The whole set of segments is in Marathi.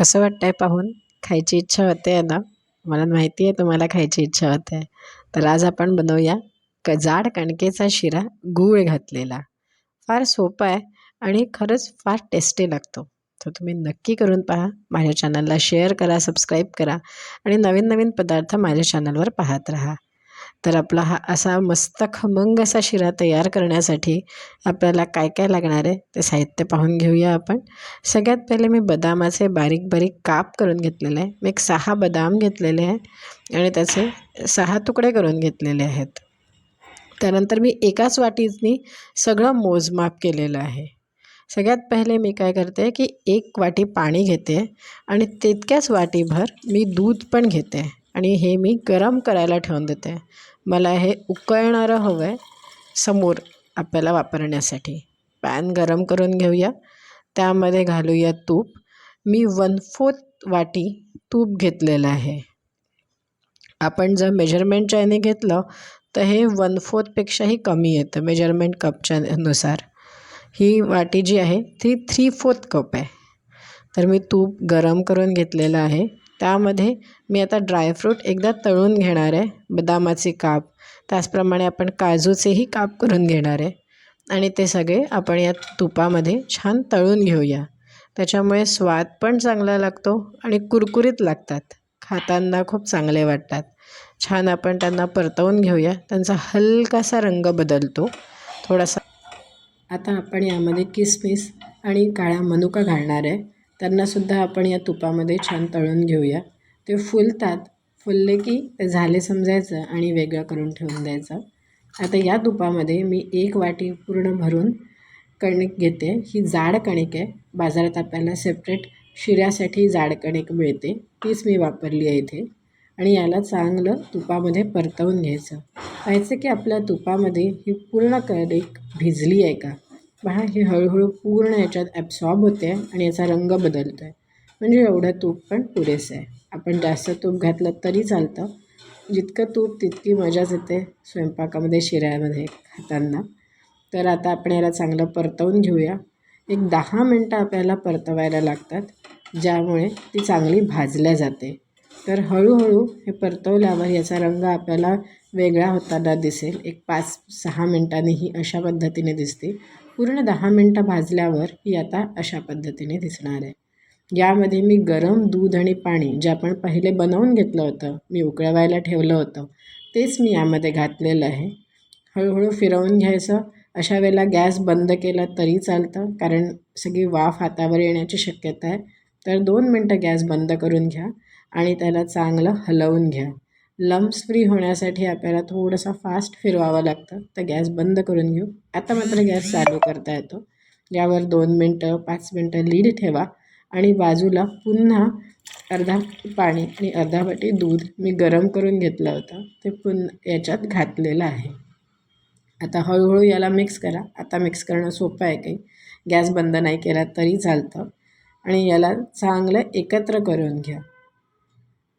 कसं वाटतंय पाहून? खायची इच्छा होते आहे ना मला माहिती आहे तुम्हाला खायची इच्छा होते. आहे तर आज आपण बनवूया क जाड कणकेचा शिरा गूळ घातलेला. फार सोपा आहे आणि खरंच फार टेस्टी लागतो. तर तुम्ही नक्की करून पहा. माझ्या चॅनलला शेअर करा सबस्क्राईब करा आणि नवीन नवीन पदार्थ माझ्या चॅनलवर पाहत राहा. तर आपला हा असा मस्त खमंग असा शिरा तयार करण्यासाठी आपल्याला काय काय लागणार आहे ते साहित्य पाहून घेऊया आपण. सगळ्यात पहिले मी बदामाचे बारीक बारीक काप करून घेतलेले आहे. मी एक सहा बदाम घेतलेले आहे आणि त्याचे सहा तुकडे करून घेतलेले आहेत. त्यानंतर मी एकाच वाटीनी सगळं मोजमाप केलेलं आहे. सगळ्यात पहिले मी काय करते की एक वाटी पाणी घेते आणि तितक्याच वाटीभर मी दूध पण घेते. आणि हे मी गरम करायला ठेवून देते. मला हे उकळणारं हवं आहे समोर आपल्याला वापरण्यासाठी. पॅन गरम करून घेऊया. त्यामध्ये घालूया तूप. मी वन फोर्थ वाटी तूप घेतलेलं आहे. आपण जर मेजरमेंटच्या याने घेतलं तर हे वन फोर्थपेक्षाही कमी येतं मेजरमेंट कपच्या नुसार. ही वाटी जी आहे ती थ्री फोर्थ कप आहे. तर मी तूप गरम करून घेतलेलं आहे. त्यामध्ये मी आता ड्रायफ्रूट एकदा तळून घेणार आहे बदामाचे काप. त्याचप्रमाणे आपण काजूचेही काप करून घेणार आहे. आणि ते सगळे आपण या तुपामध्ये छान तळून घेऊया. त्याच्यामुळे स्वाद पण चांगला लागतो आणि कुरकुरीत लागतात. खाताना खूप चांगले वाटतात. छान आपण त्यांना परतवून घेऊया. त्यांचा हलकासा रंग बदलतो. थोडासा आता आपण यामध्ये किसमिस आणि काळ्या मनुका घालणार आहे. त्यांनासुद्धा आपण या तुपामध्ये छान तळून घेऊया. ते फुलतात. फुलले की ते झाले समजायचं आणि वेगळं करून ठेवून द्यायचं. आता या तुपामध्ये मी एक वाटी पूर्ण भरून कणिक घेते. ही जाड कणिक आहे. बाजारात आपल्याला सेपरेट शिऱ्यासाठी जाड कणिक मिळते. तीच मी वापरली आहे इथे. आणि याला चांगलं तुपामध्ये परतवून घ्यायचं. पाहायचं की आपल्या तुपामध्ये ही पूर्ण कणिक भिजली आहे का? पहा हे हळूहळू पूर्ण याच्यात ॲब्सॉर्ब होते आणि याचा रंग बदलतो आहे म्हणजे एवढं तूप पण पुरेसं आहे. आपण जास्त तूप घातलं तरी चालतं. जितकं तूप तितकी मजाच येते स्वयंपाकामध्ये शिऱ्यामध्ये खाताना. तर आता आपण याला चांगलं परतवून घेऊया. एक दहा मिनटं आपल्याला परतवायला लागतात ज्यामुळे ती चांगली भाजल्या जाते. तर हळूहळू हे परतवल्यावर याचा रंग आपल्याला वेगळा होताना दिसेल. एक पाच सहा मिनटांनी ही अशा पद्धतीने दिसते. पूर्ण दहा मिनटं भाजल्यावर ही आता अशा पद्धतीने दिसणार आहे. यामध्ये मी गरम दूध आणि पाणी जे आपण पहिले बनवून घेतलं होतं मी उकळवायला ठेवलं होतं तेच मी यामध्ये घातलेलं आहे. हळूहळू फिरवून घ्यायचं. अशा वेळेला गॅस बंद केला तरी चालतं कारण सगळी वाफ हातावर येण्याची शक्यता आहे. तर दोन मिनटं गॅस बंद करून घ्या आणि त्याला चांगलं हलवून घ्या. लम्स फ्री होण्यासाठी आपल्याला थोडंसं फास्ट फिरवावं लागतं. तर गॅस बंद करून घेऊ. आता मात्र गॅस चालू करता येतो. यावर दोन मिनटं पाच मिनटं लीड ठेवा आणि बाजूला पुन्हा अर्धा पाणी आणि अर्धा वाटी दूध मी गरम करून घेतलं होतं. ते पुन्हा याच्यात घातलेलं आहे. आता हळूहळू याला मिक्स करा. आता मिक्स करणं सोपं आहे काही. गॅस बंद नाही केला तरी चालतं. आणि याला चांगलं एकत्र करून घ्या.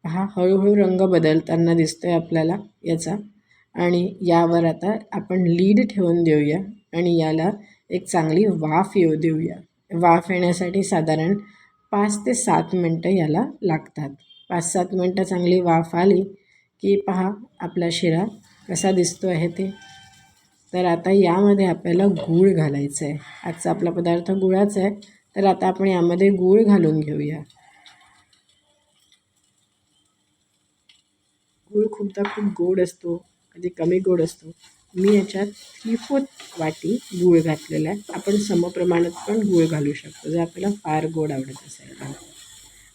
हा हळूहळू रंग बदलताना दिसतो आहे आपल्याला याचा. आणि यावर आता आपण लीड ठेवून देऊया आणि याला एक चांगली वाफ येऊ देऊया. वाफ येण्यासाठी साधारण पाच ते सात मिनटं याला लागतात. पाच सात मिनटं चांगली वाफ आली की पहा आपला शिरा कसा दिसतो आहे ते. तर आता यामध्ये आपल्याला गूळ घालायचं आहे आजचा आपला पदार्थ गुळाचा आहे. तर आता आपण यामध्ये गूळ घालून घेऊया. गूळ खूपदा खूप गोड असतो कधी कमी गोड असतो. मी याच्यात थ्री फोर्थ वाटी गूळ घातलेला आहे. आपण समप्रमाणात पण गूळ घालू शकतो जर आपल्याला फार गोड आवडत असेल तर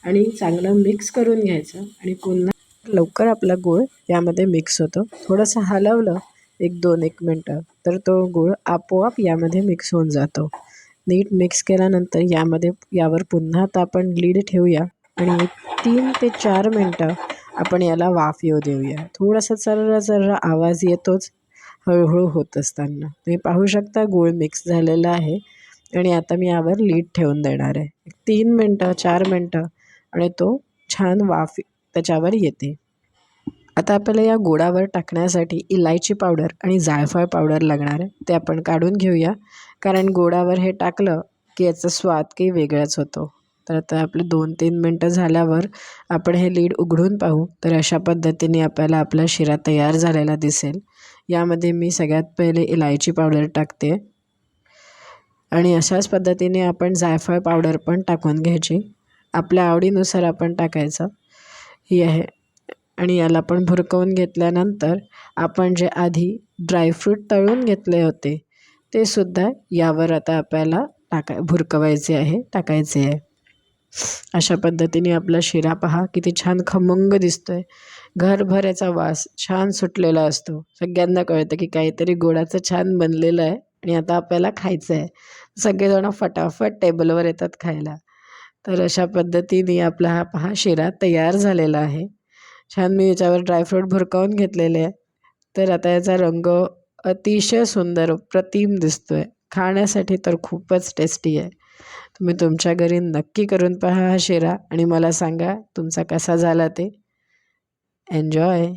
आणि चांगलं मिक्स करून घ्यायचं आणि पुन्हा लवकर आपला गूळ यामध्ये मिक्स होतो. थोडंसं हलवलं एक दोन एक मिनटं तर तो गूळ आपोआप यामध्ये मिक्स होऊन जातो. नीट मिक्स केल्यानंतर यामध्ये यावर पुन्हा आता आपण लीड ठेवूया. आणि तीन ते चार मिनटं आपण याला वाफ येऊ देऊया. थोडासा चर्रा चर्रा आवाज येतोच हळूहळू होत असताना. तुम्ही पाहू शकता गूळ मिक्स झालेला आहे आणि आता मी यावर लीट ठेवून देणार आहे. तीन मिनटं चार मिनटं आणि तो छान वाफ त्याच्यावर येते. आता आपल्याला या गोडावर टाकण्यासाठी इलायची पावडर आणि जायफळ पावडर लागणार आहे. ते आपण काढून घेऊया. कारण गोडावर हे टाकलं की याचा स्वाद काही वेगळाच होतो. तर आता आपले दोन तीन मिनटं झाल्यावर आपण हे लीड उघडून पाहू. तर अशा पद्धतीने आपल्याला आपला शिरा तयार झालेला दिसेल. यामध्ये मी सगळ्यात पहिले इलायची पावडर टाकते. आणि अशाच पद्धतीने आपण जायफळ पावडर पण टाकून घ्यायची. आपल्या आवडीनुसार आपण टाकायचं. ही आहे. आणि याला पण भुरकवून घेतल्यानंतर आपण जे आधी ड्रायफ्रूट तळून घेतले होते ते सुद्धा यावर आता आपल्याला टाका भुरकवायचे आहे टाकायचे आहे. अशा पद्धतीने आपला शिरा पहा किती छान खमंग दिसतो आहे घरभर याचा वास छान सुटलेला असतो. सगळ्यांना कळतं की काहीतरी गोडाचं छान बनलेलं आहे आणि आता आपल्याला खायचं आहे सगळेजणं फटाफट टेबलवर येतात खायला. तर अशा पद्धतीने आपला हा पहा शिरा तयार झालेला आहे. छान मी याच्यावर ड्रायफ्रूट भुरकावून घेतलेले आहे. तर आता याचा रंग अतिशय सुंदर प्रतिम दिसतो आहे खाण्यासाठी तर खूपच टेस्टी आहे. तुम्ही तुमच्या घरी नक्की करून पहा हा शिरा आणि मला सांगा तुमचा कसा झाला ते. एन्जॉय